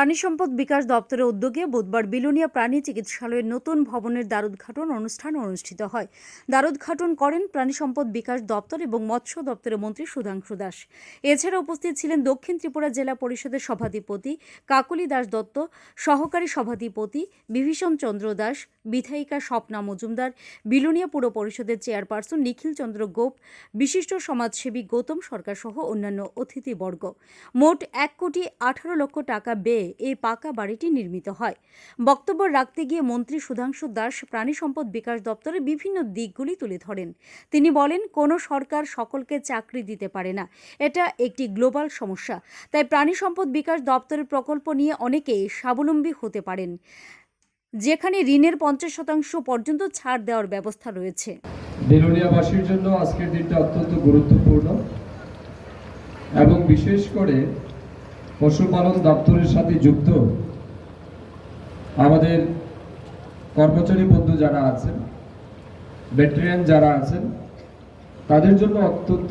প্রাণী সম্পদ বিকাশ দপ্তরের উদ্যোগে বুধবার বিলোনিয়া প্রাণী চিকিৎসালয়ের নতুন ভবনের দ্বারোদ্ঘাটন অনুষ্ঠান অনুষ্ঠিত হয়। দ্বারোদ্ঘাটন করেন প্রাণী সম্পদ বিকাশ দপ্তর এবং মৎস্য দপ্তরের মন্ত্রী সুধাংশু দাস। এছাড়া উপস্থিত ছিলেন দক্ষিণ ত্রিপুরা জেলা পরিষদের সভাধিপতি কাকলি দাস দত্ত, সহকারী সভাধিপতি বিভীষণ চন্দ্র দাস, বিধায়িকা স্বপ্না মজুমদার, বিলোনিয়া পুর পরিষদের চেয়ারপারসন নিখিল চন্দ্র গোপ, বিশিষ্ট সমাজসেবী গৌতম সরকার সহ অন্যান্য অতিথিবর্গ। মোট এক কোটি আঠারো লক্ষ টাকা ব্যয়ে এই পাকা বাড়িটি নির্মিত হয়। বক্তব্য রাখতে গিয়ে মন্ত্রী সুধাংশু দাস প্রাণী সম্পদ বিকাশ দপ্তরের বিভিন্ন দিকগুলি তুলে ধরেন। তিনি বলেন, কোনো সরকার সকলকে চাকরি দিতে পারে না। এটা একটি গ্লোবাল সমস্যা। তাই প্রাণী সম্পদ বিকাশ দপ্তরের প্রকল্প নিয়ে অনেকেই স্বাবলম্বী হতে পারেন, যেখানে ঋণের পঞ্চাশ শতাংশ পর্যন্ত ছাড় দেওয়ার ব্যবস্থা রয়েছে। বেরোলিয়াবাসীর জন্য আজকের দিনটা অত্যন্ত গুরুত্বপূর্ণ এবং বিশেষ করে পশুপালন দপ্তরের সাথে যুক্ত আমাদের কর্মচারী বন্ধু যারা আছেন ভেটেরিয়ান যারা আছেন, তাদের জন্য অত্যন্ত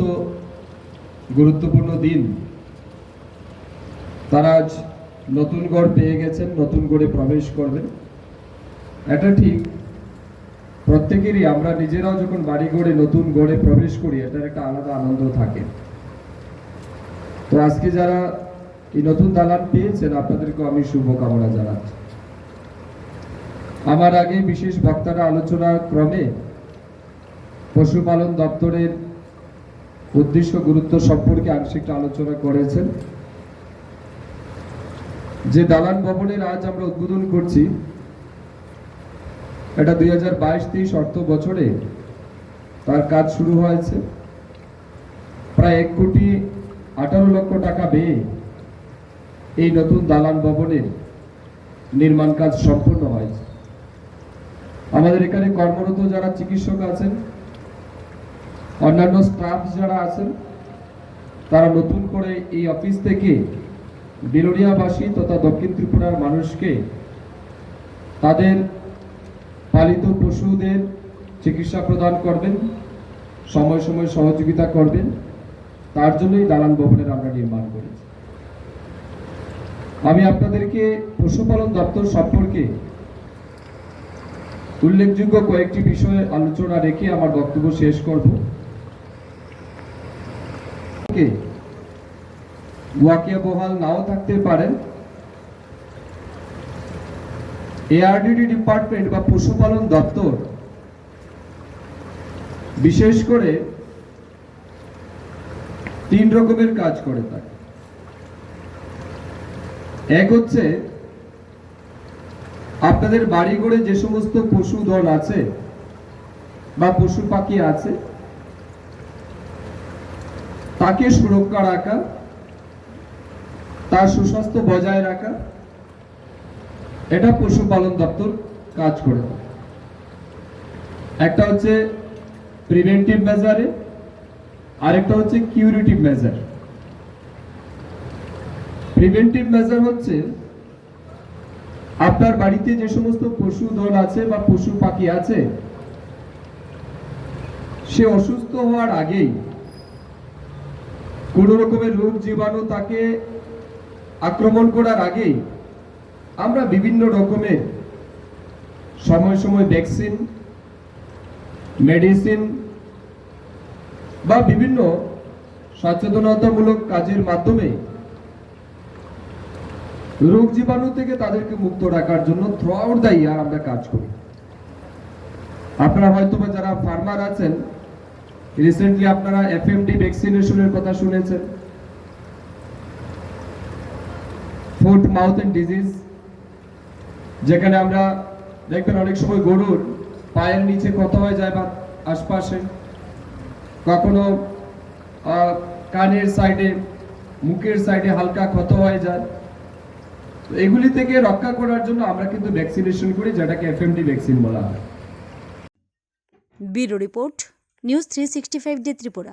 গুরুত্বপূর্ণ দিন। তারা আজ নতুন গড় পেয়ে গেছেন, নতুন গড়ে প্রবেশ করবেন। এটা ঠিক, প্রত্যেকেরই আমরা নিজেরাও যখন বাড়ি গড়ে নতুন গড়ে প্রবেশ করি, এটার একটা আলাদা আনন্দ থাকে। তো আজকে যারা এই নতুন দালান পেয়েছেন আপনাদেরকে আমি শুভকামনা জানাচ্ছি। আমার আগে বিশেষ বক্তারা আলোচনা ক্রমে পশুপালন দপ্তরের উদ্দেশ্য, গুরুত্ব সম্পর্কে আংশিকটা আলোচনা করেছেন। যে দালান ভবনের আজ আমরা উদ্বোধন করছি, এটা দুই হাজার বাইশ তেইশ অর্থ বছরে তার কাজ শুরু হয়েছে। প্রায় এক কোটি আঠারো লক্ষ টাকা ব্যয়ে এই নতুন দালান ভবনের নির্মাণ কাজ সম্পন্ন হয়। আমাদের এখানে কর্মরত যারা চিকিৎসক আছেন, অন্যান্য স্টাফ যারা আছেন, তারা নতুন করে এই অফিস থেকে বিলোনিয়াবাসী তথা দক্ষিণ ত্রিপুরার মানুষকে তাদের পালিত পশুদের চিকিৎসা প্রদান করবেন, সময় সময় সহযোগিতা করবেন, তার জন্যই দালান ভবনের আমরা নির্মাণ করেছি। আমি আপনাদেরকে পশুপালন দপ্তর সম্পর্কে উল্লেখযোগ্য কয়েকটি বিষয়ে আলোচনা রেখে আমার বক্তব্য শেষ করব। ওয়াকিয়া বহাল নাও থাকতে পারেন। এআরডিডি ডিপার্টমেন্ট বা পশুপালন দপ্তর, বিশেষ করে তিন রকমের কাজ করে থাকে এক হচ্ছে, আপনাদের বাড়ি ঘরে যে সমস্ত পশু দল আছে বা পশু পাখি আছে, তাকে সুরক্ষা রাখা, তার সুস্বাস্থ্য বজায় রাখা, এটা পশুপালন দপ্তর কাজ করে। একটা হচ্ছে প্রিভেন্টিভ মেজারে আরেকটা হচ্ছে কিউরিটিভ মেজার প্রিভেন্টিভ মেজার হচ্ছে আপনার বাড়িতে যে সমস্ত পশু দল আছে বা পশু পাখি আছে, সে অসুস্থ হওয়ার আগেই কোন রকমের রোগ জীবাণু তাকে আক্রমণ করার আগেই আমরা বিভিন্ন রকমের সময় সময় ভ্যাকসিন, মেডিসিন বা বিভিন্ন সচেতনতামূলক কাজের মাধ্যমে রোগ জীবাণু থেকে তাদেরকে মুক্ত রাখার জন্য থ্রু আউট দ্য ইয়ার আমরা কাজ করি। আপনারা হয়তো বা যারা ফার্মার আছেন রিসেন্টলি আপনারা এফএমডি ভ্যাকসিনেশনের কথা শুনেছেন। ফুট মাউথ এন্ড ডিজিজ যেখানে আমরা দেখবেন অনেক সময় গরুর পায়ের নিচে ক্ষত হয়ে যায় বা আশপাশে। কখনো কানের সাইডে মুখের সাইডে হালকা ক্ষত হয়ে যায়। এগুলি থেকে রক্ষা করার জন্য আমরা কিন্তু ভ্যাকসিনেশন করি, যেটাকে এফএমডি ভ্যাকসিন বলা হয়। Bureau report, news three sixty five day Tripura.